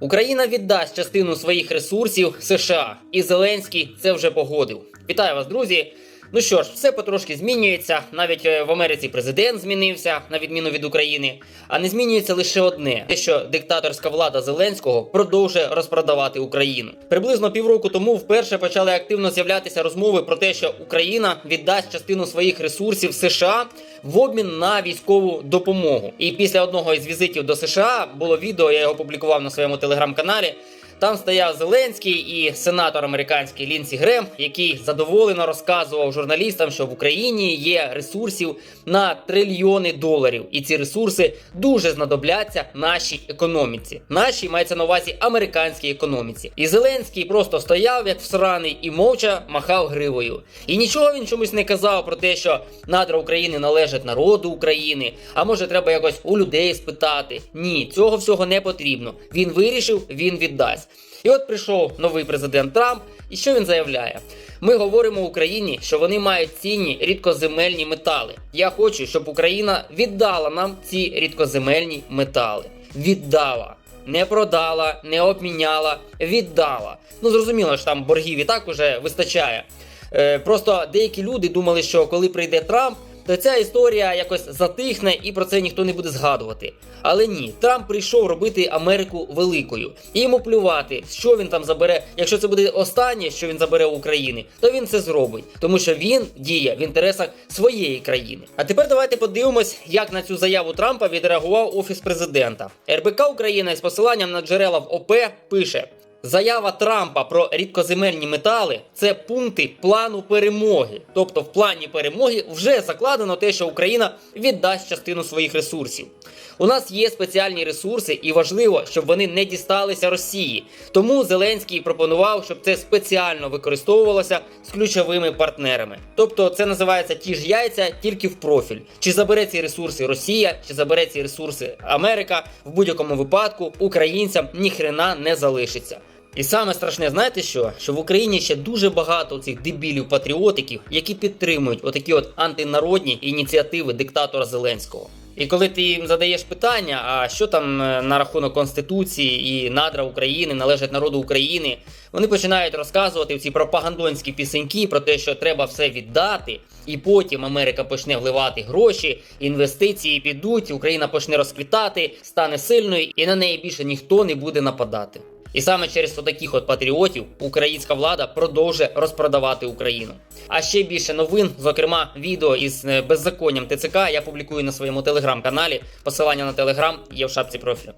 Україна віддасть частину своїх ресурсів США, і Зеленський це вже погодив. Вітаю вас, друзі. Ну що ж, все потрошки змінюється. Навіть е, в Америці президент змінився, на відміну від України. А не змінюється лише одне: те, що диктаторська влада Зеленського продовжує розпродавати Україну. Приблизно півроку тому вперше почали активно з'являтися розмови про те, що Україна віддасть частину своїх ресурсів США в обмін на військову допомогу. І після одного із візитів до США було відео, я його публікував на своєму телеграм-каналі. Там стояв Зеленський і сенатор американський Лінсі Грем, який задоволено розказував журналістам, що в Україні є ресурсів на трильйони доларів, і ці ресурси дуже знадобляться нашій економіці. Нашій мається на увазі американській економіці. І Зеленський просто стояв як всраний і мовча махав гривою. І нічого він чомусь не казав про те, що надра України належать народу України. А може, треба якось у людей спитати. Ні, цього всього не потрібно. Він вирішив, він віддасть. І от прийшов новий президент Трамп, і що він заявляє? Ми говоримо Україні, що вони мають цінні рідкоземельні метали. Я хочу, щоб Україна віддала нам ці рідкоземельні метали. Віддала. Не продала, не обміняла, віддала. Ну зрозуміло, що там боргів і так уже вистачає. Е, просто деякі люди думали, що коли прийде Трамп, то ця історія якось затихне і про це ніхто не буде згадувати. Але ні, Трамп прийшов робити Америку великою. І йому плювати, що він там забере. Якщо це буде останнє, що він забере у України, то він це зробить, тому що він діє в інтересах своєї країни. А тепер давайте подивимось, як на цю заяву Трампа відреагував офіс президента. РБК Україна з посиланням на джерела в ОП пише. Заява Трампа про рідкоземельні метали це пункти плану перемоги. Тобто, в плані перемоги вже закладено те, що Україна віддасть частину своїх ресурсів. У нас є спеціальні ресурси, і важливо, щоб вони не дісталися Росії. Тому Зеленський пропонував, щоб це спеціально використовувалося з ключовими партнерами. Тобто, це називається ті ж яйця, тільки в профіль. Чи забере ці ресурси Росія, чи забере ці ресурси Америка, в будь-якому випадку українцям ніхрена не залишиться. І саме страшне, знаєте що? Що в Україні ще дуже багато цих дебілів-патріотиків, які підтримують отакі от антинародні ініціативи диктатора Зеленського. І коли ти їм задаєш питання, а що там е, на рахунок Конституції і надра України належать народу України, вони починають розказувати ці пропагандонські пісеньки про те, що треба все віддати, і потім Америка почне вливати гроші, інвестиції підуть, Україна почне розквітати, стане сильною, і на неї більше ніхто не буде нападати. І саме через таких от патріотів українська влада продовжує розпродавати Україну. А ще більше новин, зокрема, відео із е, беззаконням ТЦК, я публікую на своєму телеграм-каналі. Посилання на телеграм є в шапці профілю.